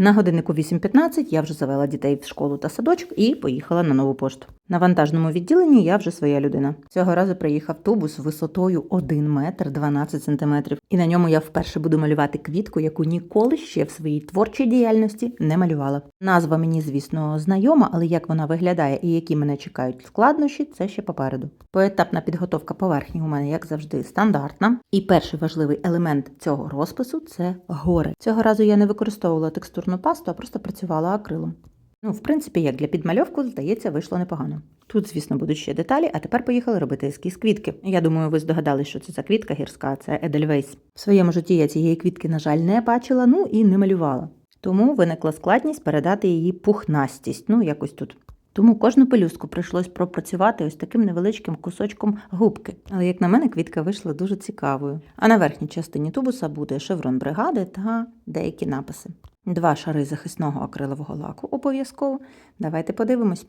На годиннику 8.15 я вже завела дітей в школу та садочок і поїхала на нову пошту. На вантажному відділенні я вже своя людина. Цього разу приїхав тубус висотою 1 метр 12 сантиметрів, і на ньому я вперше буду малювати квітку, яку ніколи ще в своїй творчій діяльності не малювала. Назва мені, звісно, знайома, але як вона виглядає і які мене чекають складнощі, це ще попереду. Поетапна підготовка поверхні у мене, як завжди, стандартна. І перший важливий елемент цього розпису це гори. Цього разу я не використовувала текстурну пасту, а просто працювала акрилом. Ну, в принципі, як для підмальовку, здається, вийшло непогано. Тут, звісно, будуть ще деталі, а тепер поїхали робити ескіз квітки. Я думаю, ви здогадались, що це за квітка гірська, це Едельвейс. В своєму житті я цієї квітки, на жаль, не бачила, ну і не малювала. Тому виникла складність передати її пухнастість, ну якось тут. Тому кожну пелюстку прийшлось пропрацювати ось таким невеличким кусочком губки. Але, як на мене, квітка вийшла дуже цікавою. А на верхній частині тубуса буде шеврон бригади та деякі написи. Два шари захисного акрилового лаку обов'язково. Давайте подивимось.